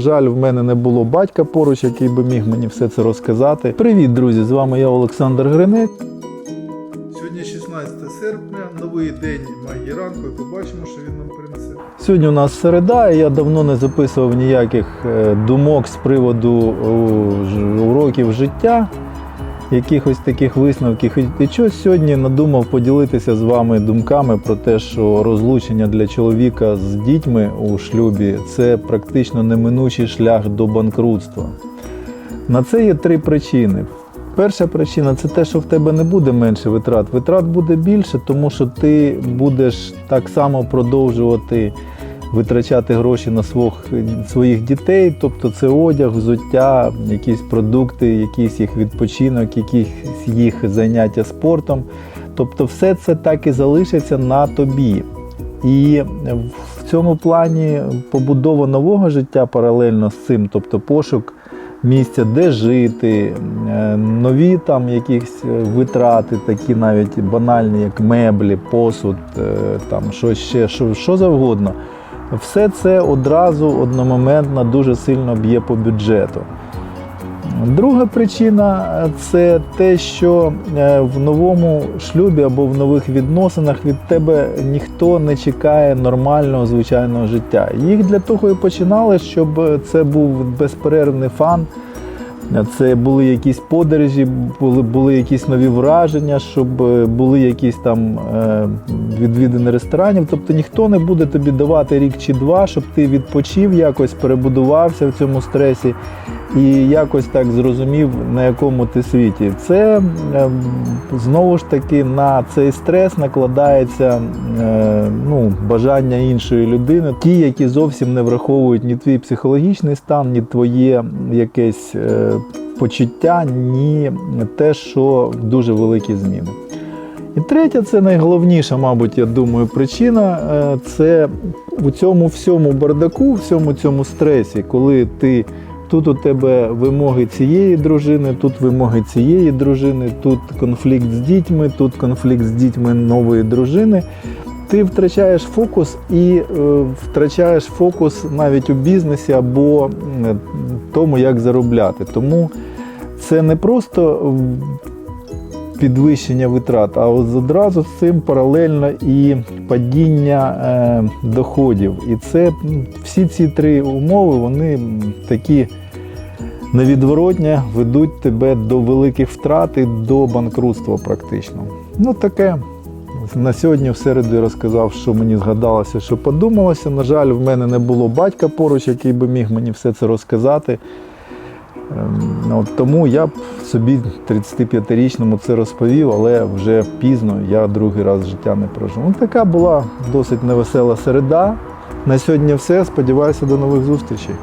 Жаль, в мене не було батька поруч, який би міг мені все це розказати. Привіт, друзі! З вами я Олександр Гринець. Сьогодні 16 серпня, новий день магії ранку, і побачимо, що він нам принесе. Сьогодні у нас середа, і я давно не записував ніяких е, думок з приводу ж- уроків життя, якихось таких висновків. І щось сьогодні надумав поділитися з вами думками про те, що розлучення для чоловіка з дітьми у шлюбі це практично неминучий шлях до банкрутства. На це є три причини. Перша причина це те, що в тебе не буде менше витрат. Витрат буде більше, тому що ти будеш так само продовжувати витрачати гроші на свох, своїх дітей, тобто це одяг, взуття, якісь продукти, якийсь їх відпочинок, якісь їх заняття спортом. Тобто, все це так і залишиться на тобі. І в цьому плані побудова нового життя паралельно з цим, тобто пошук місця, де жити, е, нові там якісь е, витрати, такі навіть банальні, як меблі, посуд, е, там щось ще, що, що завгодно. Все це одразу одномоментно дуже сильно б'є по бюджету. Друга причина це те, що е, в новому шлюбі або в нових відносинах від тебе ніхто не чекає нормального звичайного життя. Їх для того і починали, щоб це був безперервний фан. Це були якісь подорожі, були, були якісь нові враження, щоб е, були якісь там е, відвідини ресторанів. Тобто ніхто не буде тобі давати рік чи два, щоб ти відпочив якось, перебудувався в цьому стресі і якось так зрозумів, на якому ти світі. Це е, знову ж таки на цей стрес накладається е, ну, бажання іншої людини, ті, які зовсім не враховують ні твій психологічний стан, ні твоє якесь е, почуття, ні те, що дуже великі зміни. І третя, це найголовніша, мабуть, я думаю, причина е, це у цьому всьому бардаку, всьому цьому стресі, коли ти тут у тебе вимоги цієї дружини, тут вимоги цієї дружини, тут конфлікт з дітьми, тут конфлікт з дітьми нової дружини. Ти втрачаєш фокус і е, втрачаєш фокус навіть у бізнесі або м, тому, як заробляти. Тому це не просто підвищення витрат, а от одразу з цим паралельно і падіння е, доходів. І це всі ці три умови, вони такі невідворотні, ведуть тебе до великих втрат і до банкрутства практично. Ну таке. На сьогодні в середу я розказав, що мені згадалося, що подумалося. На жаль, в мене не було батька поруч, який би міг мені все це розказати. Ем, От тому я б собі 35-річному це розповів, але вже пізно я другий раз життя не прожив. Ну, така була досить невесела середа. На сьогодні все. Сподіваюся, до нових зустрічей.